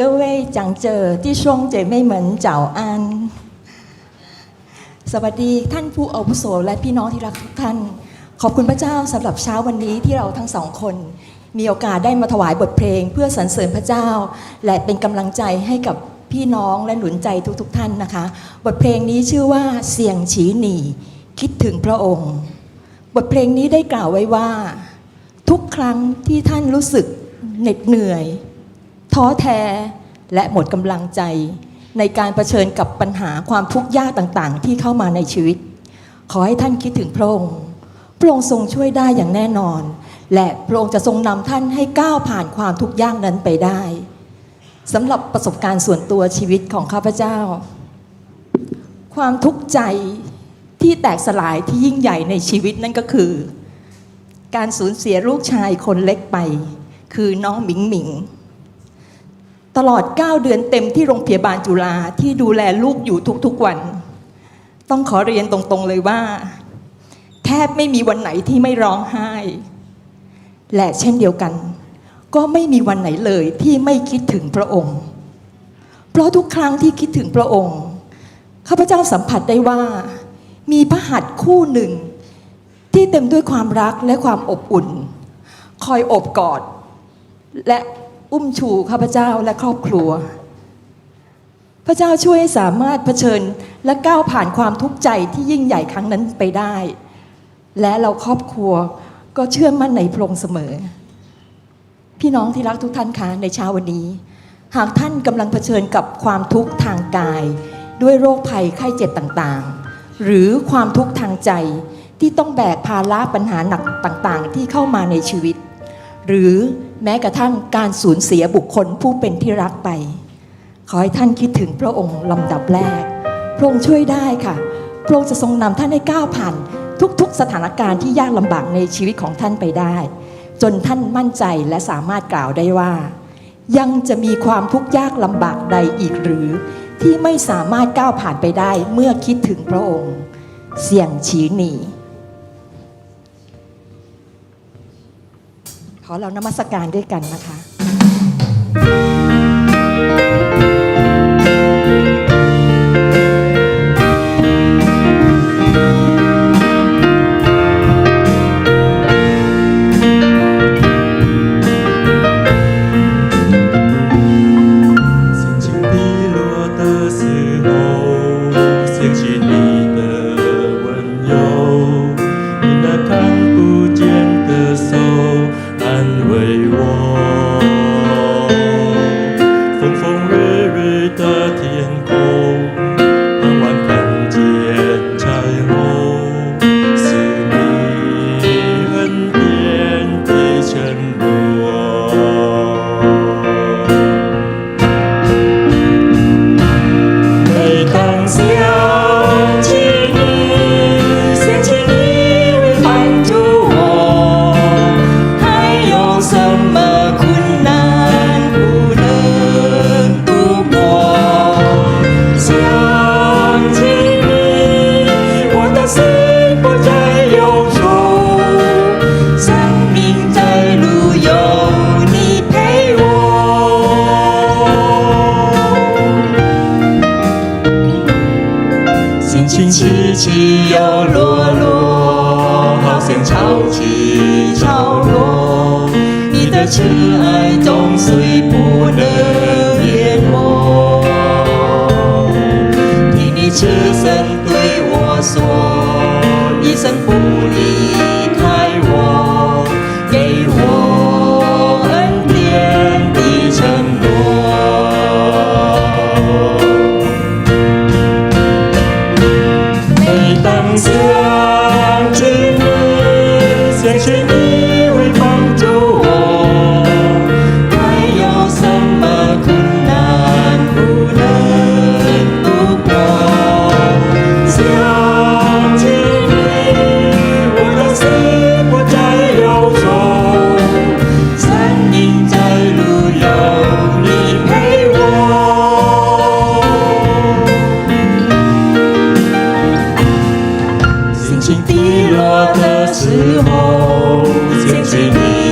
各位讲者、弟兄姐妹们早安 สวัสดีท่านผู้อาวุโสและพี่น้องที่รักทุกท่าน ขอบคุณพระเจ้าสำหรับเช้าวันนี้ที่เราทั้งสองคน มีโอกาสได้มาถวายบทเพลง เพื่อสรรเสริญพระเจ้า และเป็นกำลังใจให้กับพี่น้องและหนุนใจทุกๆทท่านนะคะ บทเพลงนี้ชื่อว่าเสียงฉีหนีคิดถึงพระองค์ บทเพลงนี้ได้กล่าวไว้ว่า ทุกครั้งที่ท่านรู้สึกเหน็ดเหนื่อย ท้อแท้และหมดกำลังใจ ในการเผชิญกับปัญหาความทุกข์ยากต่างๆ ที่เข้ามาในชีวิต ขอให้ท่านคิดถึงพระองค์พระองค์ทรงช่วยได้อย่างแน่นอน และพระองค์จะทรงนำท่านให้ก้าวผ่านความทุกข์ยากนั้นไปได้สำหรับประสบการณ์ส่วนตัวชีวิตของข้าพเจ้า ความทุกข์ใจที่แตกสลายที่ยิ่งใหญ่ในชีวิตนั่นก็คือ การสูญเสียลูกชายคนเล็กไป คือน้องหมิงหมิง ตลอด 9 เดือนเต็มที่โรงพยาบาลจุฬาที่ดูแลลูกอยู่ทุกๆวัน ต้องขอเรียนตรงๆเลยว่า แทบไม่มีวันไหนที่ไม่ร้องไห้ และเช่นเดียวกัน ก็ไม่มีวันไหนเลยที่ไม่คิดถึงพระองค์ เพราะทุกครั้งที่คิดถึงพระองค์ข้าพเจ้าสัมผัสได้ว่า มีพระหัตถ์คู่หนึ่ง ที่เต็มด้วยความรักและความอบอุ่น คอยอบกอด และ อุ้มชูข้าพเจ้าและครอบครัว พระเจ้าช่วยให้สามารถเผชิญและก้าวผ่านความทุกข์ใจที่ยิ่งใหญ่ครั้งนั้นไปได้ และเราครอบครัวก็เชื่อมั่นในพระองค์เสมอ พี่น้องที่รักทุกท่านคะในเช้าวันนี้ หากท่านกำลังเผชิญกับความทุกข์ทางกาย ด้วยโรคภัยไข้เจ็บต่างๆ หรือความทุกข์ทางใจที่ต้องแบกภาระปัญหาหนักต่างๆ ที่เข้ามาในชีวิต หรือ แม้กระทั่งการสูญเสียบุคคลผู้เป็นที่รักไป ขอให้ท่านคิดถึงพระองค์ลำดับแรก พระองค์ช่วยได้ค่ะ พระองค์จะทรงนำท่านให้ก้าวผ่านทุกๆ สถานการณ์ที่ยากลำบากในชีวิตของท่านไปได้ จนท่านมั่นใจและสามารถกล่าวได้ว่า ยังจะมีความทุกข์ยากลำบากใดอีกหรือ ที่ไม่สามารถก้าวผ่านไปได้เมื่อคิดถึงพระองค์ เสี่ยงฉีหนี ขอเรานมัสการด้วยกันนะคะ 安慰曾起起又落落好像潮起潮落你的痴爱总是不能淹没。听你轻声对我说一声落的时候，牵起你。